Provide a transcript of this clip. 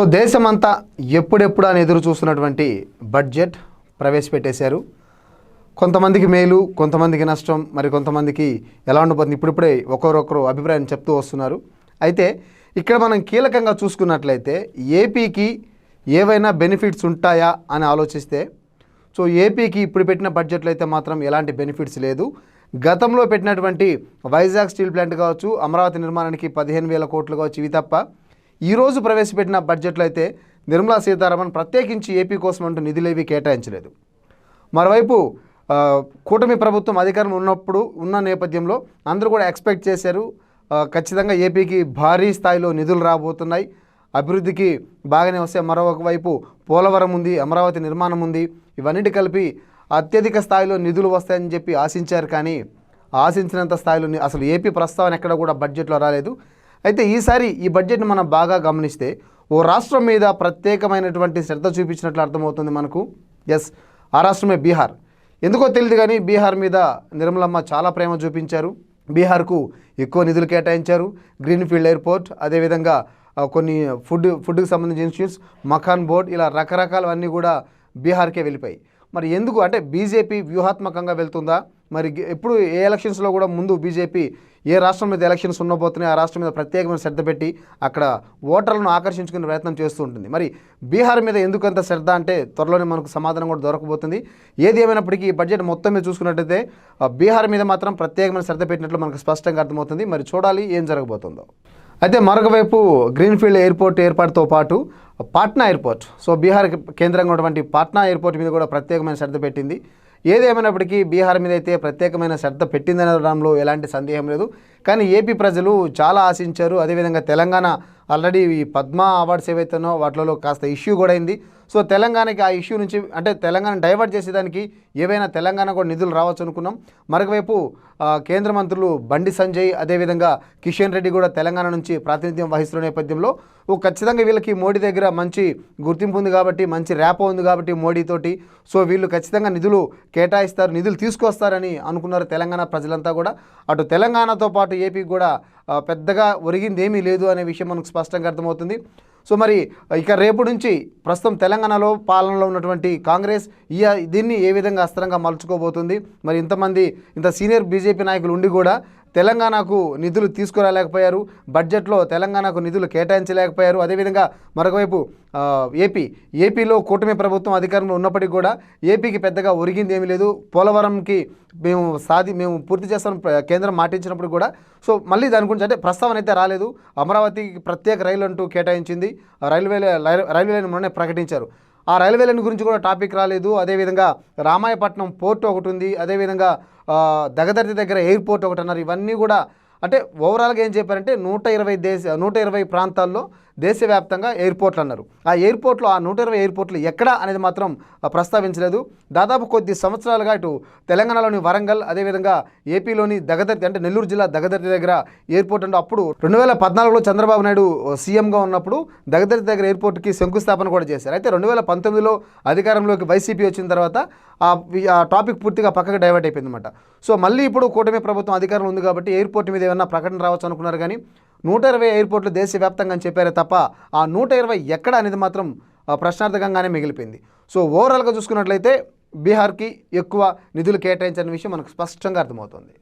So దేశమంతా ఎప్పుడెప్పుడు అని ఎదురు చూస్తున్నటువంటి బడ్జెట్ ప్రవేశపెట్టేశారు. కొంతమందికి మేలు కొంతమందికి నష్టం మరి కొంతమందికి ఎలా ఉండబోతుంది ఇప్పుడిప్పుడే ఒకరొకరు అభిప్రాయం చెప్తూ వస్తున్నారు. అయితే ఇక్కడ మనం కీలకంగా చూసుకున్నట్లయితే ఏపీకి ఏవైనా బెనిఫిట్స్ ఉంటాయా అని ఆలోచిస్తే సో ఏపీకి ఇప్పుడు పెట్టిన బడ్జెట్లో అయితే మాత్రం ఎలాంటి బెనిఫిట్స్ లేదు. గతంలో పెట్టినటువంటి వైజాగ్ స్టీల్ ప్లాంట్ కావచ్చు అమరావతి నిర్మాణానికి పదిహేను వేల కోట్లు కావచ్చు ఇవి తప్ప ఈరోజు ప్రవేశపెట్టిన బడ్జెట్లో అయితే నిర్మలా సీతారామన్ ప్రత్యేకించి ఏపీ కోసం అంటూ నిధులేవి కేటాయించలేదు. మరోవైపు కూటమి ప్రభుత్వం అధికారం ఉన్నప్పుడు ఉన్న నేపథ్యంలో అందరూ కూడా ఎక్స్పెక్ట్ చేశారు ఖచ్చితంగా ఏపీకి భారీ స్థాయిలో నిధులు రాబోతున్నాయి. అభివృద్ధికి బాగానే వస్తే మరొక వైపు పోలవరం ఉంది అమరావతి నిర్మాణం ఉంది ఇవన్నిటి కలిపి అత్యధిక స్థాయిలో నిధులు వస్తాయని చెప్పి ఆశించారు కానీ ఆశించినంత స్థాయిలో అసలు ఏపీ ప్రస్తావన ఎక్కడ కూడా బడ్జెట్లో రాలేదు. అయితే ఈసారి ఈ బడ్జెట్ని మనం బాగా గమనిస్తే ఓ రాష్ట్రం మీద ప్రత్యేకమైనటువంటి శ్రద్ధ చూపించినట్లు అర్థమవుతుంది మనకు. ఎస్ ఆ రాష్ట్రమే బీహార్. ఎందుకో తెలియదు కానీ బీహార్ మీద నిర్మలమ్మ చాలా ప్రేమ చూపించారు. బీహార్కు ఎక్కువ నిధులు కేటాయించారు. గ్రీన్ఫీల్డ్ ఎయిర్పోర్ట్ అదేవిధంగా కొన్ని ఫుడ్ ఫుడ్కి సంబంధించిన ఇన్స్టిట్యూట్స్ మఖాన్ బోర్డ్ ఇలా రకరకాలవన్నీ కూడా బీహార్కే వెళ్ళిపోయి మరి ఎందుకు? అంటే బీజేపీ వ్యూహాత్మకంగా వెళ్తుందా? మరి ఎప్పుడు ఏ ఎలక్షన్స్లో కూడా ముందు బీజేపీ ఏ రాష్ట్రం మీద ఎలక్షన్స్ ఉండబోతున్నాయి ఆ రాష్ట్రం మీద ప్రత్యేకమైన శ్రద్ధ పెట్టి అక్కడ ఓటర్లను ఆకర్షించుకునే ప్రయత్నం చేస్తూ ఉంటుంది. మరి బీహార్ మీద ఎందుకంత శ్రద్ధ అంటే త్వరలోనే మనకు సమాధానం కూడా దొరకబోతుంది. ఏది ఏమైనప్పటికీ ఈ బడ్జెట్ మొత్తం మీద చూసుకున్నట్టయితే ఆ, బీహార్ మీద మాత్రం ప్రత్యేకమైన శ్రద్ధ పెట్టినట్లు మనకు స్పష్టంగా అర్థమవుతుంది. మరి చూడాలి ఏం జరగబోతుందో. అయితే మరొక వైపు గ్రీన్ఫీల్డ్ ఎయిర్పోర్ట్ ఏర్పాటుతో పాటు పాట్నా ఎయిర్పోర్ట్. సో బీహార్ కేంద్రంగా ఉన్నటువంటి పాట్నా ఎయిర్పోర్ట్ మీద కూడా ప్రత్యేకమైన శ్రద్ధ పెట్టింది. ఏదేమైనప్పటికీ బీహార్ మీద అయితే ప్రత్యేకమైన శ్రద్ధ పెట్టిందనడంలో ఎలాంటి సందేహం లేదు. కానీ ఏపీ ప్రజలు చాలా ఆశించారు. అదేవిధంగా తెలంగాణ ఆల్రెడీ ఈ పద్మ అవార్డ్స్ ఏవైతేనో వాటిలో కాస్త ఇష్యూ కూడా అయింది. సో తెలంగాణకి ఆ ఇష్యూ నుంచి అంటే తెలంగాణ డైవర్ట్ చేసేదానికి ఏవైనా తెలంగాణ కూడా నిధులు రావచ్చు అనుకున్నాం. మరొకవైపు కేంద్ర మంత్రులు బండి సంజయ్ అదేవిధంగా కిషన్ రెడ్డి కూడా తెలంగాణ నుంచి ప్రాతినిధ్యం వహిస్తున్న నేపథ్యంలో ఓ ఖచ్చితంగా వీళ్ళకి మోడీ దగ్గర మంచి గుర్తింపు ఉంది కాబట్టి మంచి ర్యాపో ఉంది కాబట్టి మోడీతోటి సో వీళ్ళు ఖచ్చితంగా నిధులు కేటాయిస్తారు నిధులు తీసుకొస్తారని అనుకున్నారు తెలంగాణ ప్రజలంతా కూడా. అటు తెలంగాణతో పాటు ఏపీకి కూడా పెద్దగా ఒరిగింది ఏమీ లేదు అనే విషయం మనకు స్పష్టంగా అర్థమవుతుంది. సో మరి ఇక రేపు నుంచి ప్రస్తుతం తెలంగాణలో పాలనలో ఉన్నటువంటి కాంగ్రెస్ ఈ దీన్ని ఏ విధంగా అస్త్రంగా మలుచుకోబోతుంది? మరి ఇంతమంది ఇంత సీనియర్ బీజేపీ నాయకులు ఉండి కూడా తెలంగాణకు నిధులు తీసుకురాలేకపోయారు. బడ్జెట్లో తెలంగాణకు నిధులు కేటాయించలేకపోయారు. అదేవిధంగా మరొకవైపు వైపు ఏపీ ఏపీలో కూటమి ప్రభుత్వం అధికారంలో ఉన్నప్పటికీ కూడా ఏపీకి పెద్దగా ఒరిగింది ఏమీ లేదు. పోలవరంకి మేము సాధి మేము పూర్తి చేస్తాం కేంద్రం మాటించినప్పుడు కూడా సో మళ్ళీ దాని గురించి అంటే ప్రస్తావన అయితే రాలేదు. అమరావతికి ప్రత్యేక రైలు అంటూ కేటాయించింది. ఆ రైల్వే రైల్వే లైన్ మొన్నే ప్రకటించారు. ఆ రైల్వే లైన్ గురించి కూడా టాపిక్ రాలేదు. అదేవిధంగా రామాయపట్నం పోర్ట్ ఒకటి ఉంది. అదేవిధంగా దగదర్తి దగ్గర ఎయిర్పోర్ట్ ఒకటి అన్నారు ఇవన్నీ కూడా అంటే ఓవరాల్గా ఏం చెప్పారంటే నూట ఇరవై దేశ నూట ఇరవై ప్రాంతాల్లో దేశవ్యాప్తంగా ఎయిర్పోర్ట్లు అన్నారు. ఆ ఎయిర్పోర్ట్లో ఆ నూట ఇరవై ఎయిర్పోర్ట్లు ఎక్కడ అనేది మాత్రం ప్రస్తావించలేదు. దాదాపు కొద్ది సంవత్సరాలుగా ఇటు తెలంగాణలోని వరంగల్ అదేవిధంగా ఏపీలోని దగదర్తి అంటే నెల్లూరు జిల్లా దగదర్తి దగ్గర ఎయిర్పోర్ట్ అంటే అప్పుడు రెండు వేల పద్నాలుగులో చంద్రబాబు నాయుడు సీఎంగా ఉన్నప్పుడు దగదర్తి దగ్గర ఎయిర్పోర్ట్కి శంకుస్థాపన కూడా చేశారు. అయితే రెండు వేల పంతొమ్మిదిలో అధికారంలోకి వైసీపీ వచ్చిన తర్వాత ఆ ఆ టాపిక్ పూర్తిగా పక్కకు డైవర్ట్ అయిపోయింది అనమాట సో మళ్ళీ ఇప్పుడు కూటమి ప్రభుత్వం అధికారంలో ఉంది కాబట్టి ఎయిర్పోర్ట్ మీద ఏమన్నా ప్రకటన రావచ్చు అనుకున్నారు కానీ నూట ఇరవై ఎయిర్పోర్ట్లు దేశవ్యాప్తంగా అని చెప్పారే తప్ప ఆ నూట ఇరవై ఎక్కడ అనేది మాత్రం ప్రశ్నార్థకంగానే మిగిలిపోయింది. సో ఓవరాల్గా చూసుకున్నట్లయితే బీహార్కి ఎక్కువ నిధులు కేటాయించిన విషయం మనకు స్పష్టంగా అర్థమవుతుంది.